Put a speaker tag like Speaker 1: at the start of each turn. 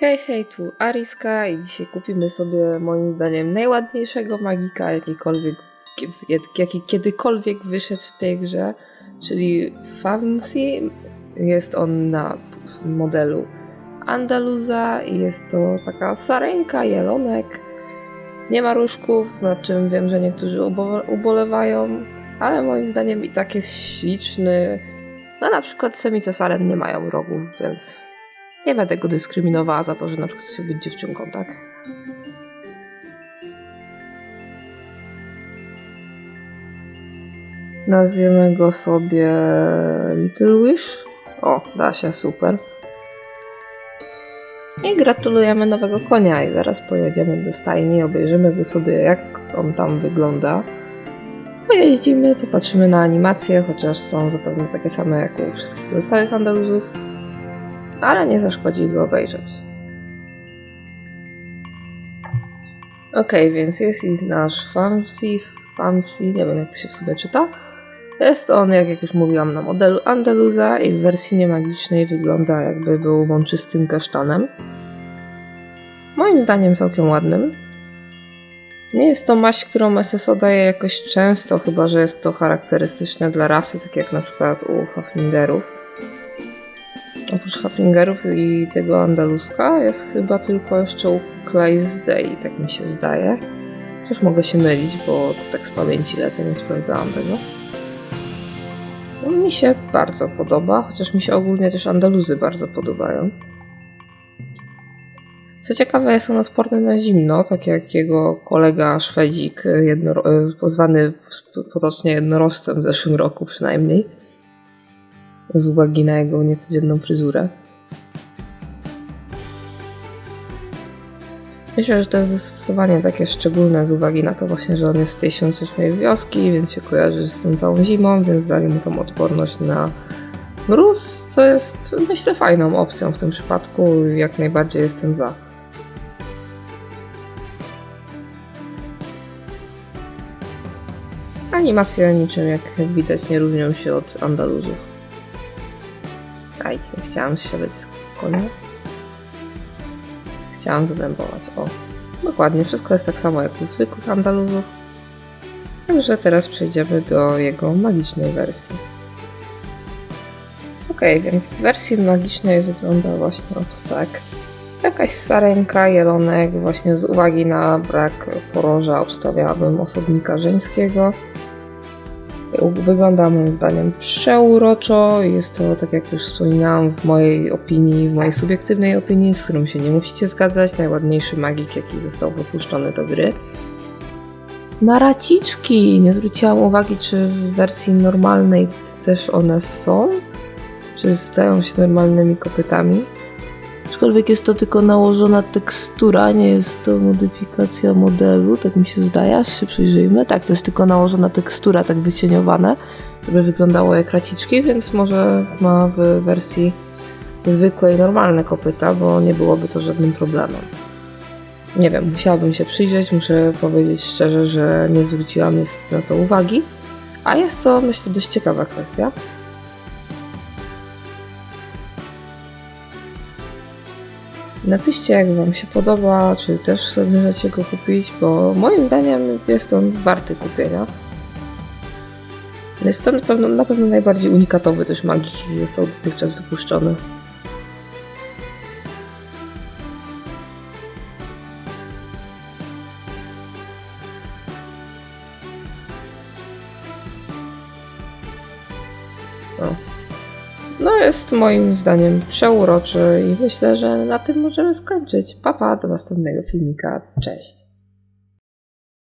Speaker 1: Hej, hej, tu Ariska i dzisiaj kupimy sobie moim zdaniem najładniejszego magika, jakikolwiek, jaki kiedykolwiek wyszedł w tej grze, czyli Famsi. Jest on na modelu Andaluza i jest to taka sarenka, jelonek. Nie ma różków, nad czym wiem, że niektórzy ubo- ubolewają, ale moim zdaniem i tak jest śliczny. No na przykład semicesaren nie mają rogów, więc nie będę go dyskryminowała za to, że na przykład chce być dziewczynką, tak? Nazwiemy go sobie Little Wish. O, da się, super. I gratulujemy nowego konia i zaraz pojedziemy do stajni, obejrzymy go sobie jak on tam wygląda. Pojeździmy, popatrzymy na animacje, chociaż są zapewne takie same jak u wszystkich pozostałych Andaluzów ale nie zaszkodzi go obejrzeć. Ok, więc jest i nasz Famsi, Famsi, nie wiem jak to się w sobie czyta. Jest on, jak, już mówiłam, na modelu Andaluza i w wersji niemagicznej wygląda jakby był mączystym kasztanem. Moim zdaniem całkiem ładnym. Nie jest to maść, którą SSO daje jakoś często, chyba że jest to charakterystyczne dla rasy, tak jak na przykład u Haflingerów. Oprócz Haflingerów i tego Andaluska jest chyba tylko jeszcze u Clydesdale, tak mi się zdaje. Chociaż mogę się mylić, bo to tak z pamięci lecę, nie sprawdzałam tego. No, mi się bardzo podoba, chociaż mi się ogólnie też Andaluzy bardzo podobają. Co ciekawe, jest on odporny na zimno, tak jak jego kolega Szwedzik, jednoro- pozwany potocznie jednorożcem w zeszłym roku przynajmniej z uwagi na jego niecodzienną fryzurę. Myślę, że to jest zastosowanie takie szczególne z uwagi na to właśnie, że on jest z tej świątecznej wioski, więc się kojarzy z tą całą zimą, więc dali mu tą odporność na mróz, co jest myślę fajną opcją w tym przypadku i jak najbardziej jestem za. Animacje niczym jak widać nie różnią się od Andaluzów. Nie chciałam siadać z konia. Chciałam zadębować. O, dokładnie, wszystko jest tak samo jak u zwykłych Andaluzów. Także teraz przejdziemy do jego magicznej wersji. Ok, więc w wersji magicznej wygląda właśnie oto tak. Jakaś sarenka, jelonek, właśnie z uwagi na brak poroża obstawiałabym osobnika żeńskiego. Wygląda moim zdaniem przeuroczo. Jest to, tak jak już wspominałam, w mojej opinii, w mojej subiektywnej opinii, z którą się nie musicie zgadzać, najładniejszy magik, jaki został wypuszczony do gry. Maraciczki! Nie zwróciłam uwagi, czy w wersji normalnej też one są, czy stają się normalnymi kopytami. Aczkolwiek jest to tylko nałożona tekstura, nie jest to modyfikacja modelu, tak mi się zdaje, aż się przyjrzyjmy. Tak, to jest tylko nałożona tekstura, tak wycieniowane, żeby wyglądało jak raciczki, więc może ma w wersji zwykłej, normalne kopyta, bo nie byłoby to żadnym problemem. Nie wiem, musiałabym się przyjrzeć, muszę powiedzieć szczerze, że nie zwróciłam niestety na to uwagi, a jest to myślę dość ciekawa kwestia. Napiszcie, jak Wam się podoba, czy też zamierzacie go kupić, bo moim zdaniem jest on warty kupienia. Jest to na pewno, na pewno najbardziej unikatowy też magik, jaki został dotychczas wypuszczony. O. No jest moim zdaniem przeuroczy i myślę, że na tym możemy skończyć. Papa, do następnego filmika. Cześć.